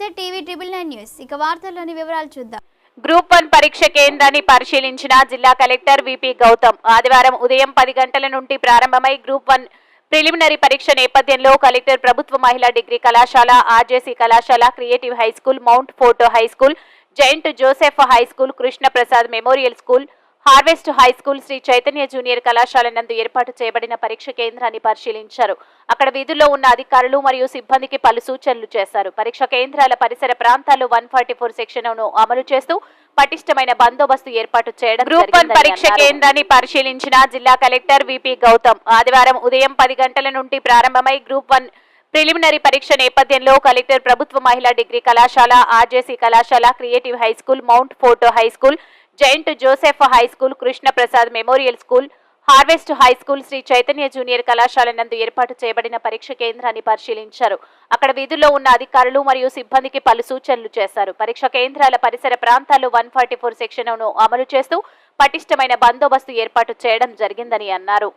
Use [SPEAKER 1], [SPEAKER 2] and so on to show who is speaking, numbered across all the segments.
[SPEAKER 1] నమస్తే TV triple nine news. ఇక వార్తల్లోని వివరాలు చూద్దాం.
[SPEAKER 2] గ్రూప్ వన్ పరీక్ష కేంద్రాన్ని పరిశీలించిన జిల్లా కలెక్టర్ విపి గౌతమ్. ఆదివారం ఉదయం పది గంటల నుండి ప్రారంభమై గ్రూప్ వన్ ప్రిలిమినరీ పరీక్ష నేపథ్యంలో కలెక్టర్ ప్రభుత్వ మహిళా డిగ్రీ కళాశాల ఆర్జేసీ కళాశాల creative high school mount photo high school saint Joseph high school Krishnaprasad memorial school harvest high school Shri Chaitanya junior కళాశాల నందు ఏర్పాటు చేయబడిన పరీక్ష కేంద్రాన్ని పరిశీలించారు. అక్కడ విధుల్లో ఉన్న అధికారులు మరియు సిబ్బందికి పలు సూచనలు చేశారు. పరీక్ష కేంద్రాల పరిసర ప్రాంతాల్లో వన్ ఫార్టీ ఫోర్ సెక్షన్ను అమలు చేస్తూ పటిష్టమైన బందోబస్తు ఏర్పాటు చేయడం గ్రూప్ వన్ పరీక్ష కేంద్రాన్ని పరిశీలించిన జిల్లా కలెక్టర్ విపి గౌతమ్ ఆదివారం ఉదయం పది గంటల నుండి ప్రారంభమై గ్రూప్ వన్ ప్రిలిమినరీ పరీక్ష నేపథ్యంలో కలెక్టర్ ప్రభుత్వ మహిళా డిగ్రీ కళాశాల ఆర్జేసీ కళాశాల creative high school mount photo high school saint Joseph high school Krishnaprasad memorial school harvest high school Shri Chaitanya junior కళాశాల నందు ఏర్పాటు చేయబడిన పరీక్ష కేంద్రాన్ని పరిశీలించారు. అక్కడ విధుల్లో ఉన్న అధికారులు మరియు సిబ్బందికి పలు సూచనలు చేశారు. పరీక్ష కేంద్రాల పరిసర ప్రాంతాల్లో వన్ ఫార్టీ ఫోర్ సెక్షన్ అమలు చేస్తూ పటిష్టమైన బందోబస్తు ఏర్పాటు చేయడం జరిగిందని అన్నారు.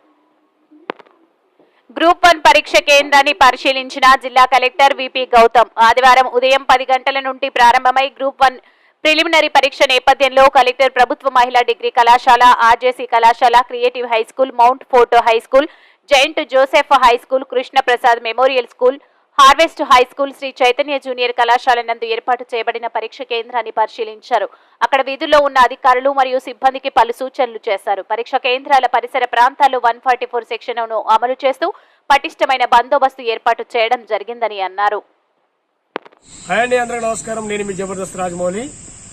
[SPEAKER 2] గ్రూప్ వన్ పరీక్ష కేంద్రాన్ని పరిశీలించిన జిల్లా కలెక్టర్ విపి గౌతమ్ ఆదివారం ఉదయం పది గంటల నుండి ప్రారంభమై గ్రూప్ వన్ ప్రిలిమినరీ పరీక్ష నేపథ్యంలో కలెక్టర్ ప్రభుత్వ మహిళా డిగ్రీ కళాశాల ఆర్జేసీ కళాశాల creative high school mount photo high school saint Joseph high school Krishnaprasad memorial school harvest high school Shri Chaitanya junior కళాశాల నందు ఏర్పాటు చేయబడిన పరీక్ష కేంద్రాన్ని పరిశీలించారు. అక్కడ విధుల్లో ఉన్న అధికారులు మరియు సిబ్బందికి పలు సూచనలు చేశారు. పరీక్ష కేంద్రాల పరిసర ప్రాంతాల్లో వన్ ఫార్టీ ఫోర్ సెక్షన్ను అమలు చేస్తూ పటిష్టమైన బందోబస్తు ఏర్పాటు చేయడం జరిగిందని అన్నారు.
[SPEAKER 3] హాయ్ అండి అందరికీ నమస్కారం. నేను మీ జబర్దస్త్ రాజమౌళి.